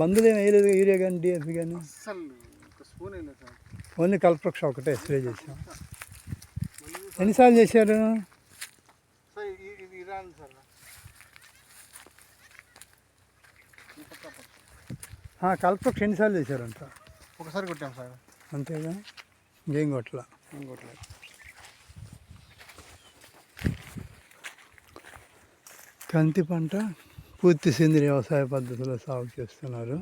మందులు ఏమి వేయలేదు యూరియా కానీ డిఎఫ్ఈ కానీ? ఓన్లీ కల్పవృక్ష ఒకటే స్ప్రే చేసాం ఎన్నిసార్లు చేశారు? కల్పవృక్ష ఎన్నిసార్లు చేశారంట? ఒకసారి కొట్టాం సార్. అంతేగా ఇంకేం కొట్ల ఇంకోట్లేదు కంది పంట పూర్తి సేంద్రియ వ్యవసాయ పద్ధతిలో సాగు చేస్తున్నారు.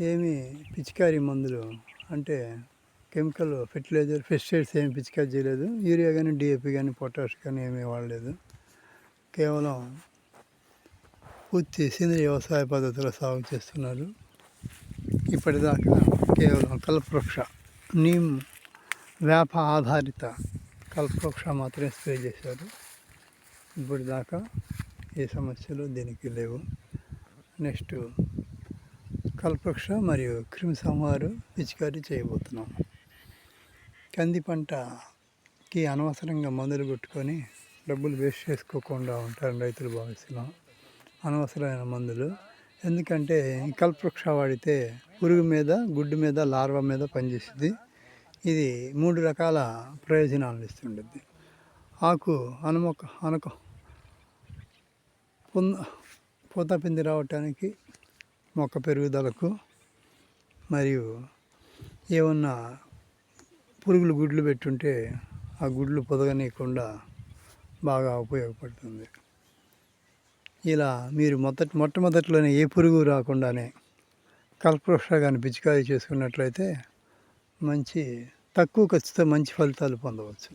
ఏమి పిచికారీ మందులు అంటే కెమికల్ ఫెర్టిలైజర్ పెస్టిసైడ్స్ ఏమి పిచికారీ చేయలేదు. యూరియా కానీ డిఏపి కానీ పొటాష్ కానీ ఏమీ వాడలేదు. కేవలం పూర్తి సేంద్రియ వ్యవసాయ పద్ధతిలో సాగు చేస్తున్నారు. ఇప్పటిదాకా కేవలం కల్పవృక్ష నీమ్ వేప ఆధారిత కల్పవృక్ష మాత్రమే స్ప్రే చేశారు. ఇప్పుడు దాకా ఏ సమస్యలు దీనికి లేవు. నెక్స్ట్ కల్పక్ష మరియు క్రిమి సంహారు పిచికారీ చేయబోతున్నాం. కంది పంటకి అనవసరంగా మందులు కొట్టుకొని డబ్బులు వేస్ట్ చేసుకోకుండా ఉంటారు రైతులు భావిస్తున్నాం అనవసరమైన మందులు. ఎందుకంటే కల్పవృక్ష వాడితే పురుగు మీద గుడ్డు మీద లార్వా మీద పనిచేస్తుంది. ఇది మూడు రకాల ప్రయోజనాలను ఇస్తుంటుంది. ఆకు అనుమొక్క అనుక పూత పిండి రావటానికి మొక్క పెరుగుదలకు మరియు ఏమన్నా పురుగులు గుడ్లు పెట్టుంటే ఆ గుడ్లు పొదగనీయకుండా బాగా ఉపయోగపడుతుంది. ఇలా మీరు మొదటి మొట్టమొదటిలోనే ఏ పురుగు రాకుండానే కల్పవృక్ష కానీ పిచికారీ చేసుకున్నట్లయితే మంచి తక్కువ ఖర్చుతో మంచి ఫలితాలు పొందవచ్చు.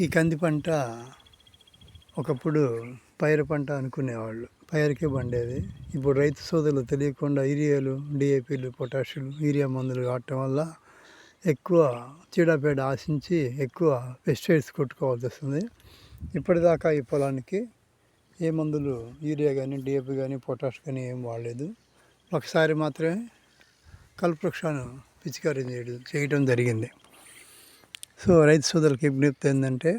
ఈ కంది పంట ఒకప్పుడు పైరు పంట అనుకునేవాళ్ళు. పైరుకే పండేది. ఇప్పుడు రైతు సోదరులు తెలియకుండా యూరియాలు డిఏపీలు పొటాషులు యూరియా మందులు వాడటం వల్ల ఎక్కువ చీడపేడ ఆశించి ఎక్కువ పెస్టిసైడ్స్ కొట్టుకోవాల్సి వస్తుంది. ఇప్పటిదాకా ఈ పొలానికి ఏ మందులు యూరియా కానీ డిఏపి కానీ పొటాష్ కానీ ఏం వాడలేదు. ఒకసారి మాత్రమే కల్పవృక్షాన్ని పిచికారీ చేయడం చేయడం జరిగింది. సో రైతు సోదరులకు విజ్ఞప్తి ఏంటంటే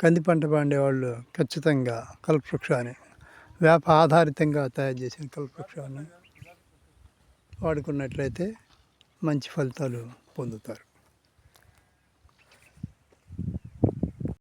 కంది పంట పండేవాళ్ళు ఖచ్చితంగా కల్పవృక్షాన్ని వేప ఆధారితంగా తయారు చేసిన కల్పవృక్షాన్ని వాడుకున్నట్లయితే మంచి ఫలితాలు పొందుతారు.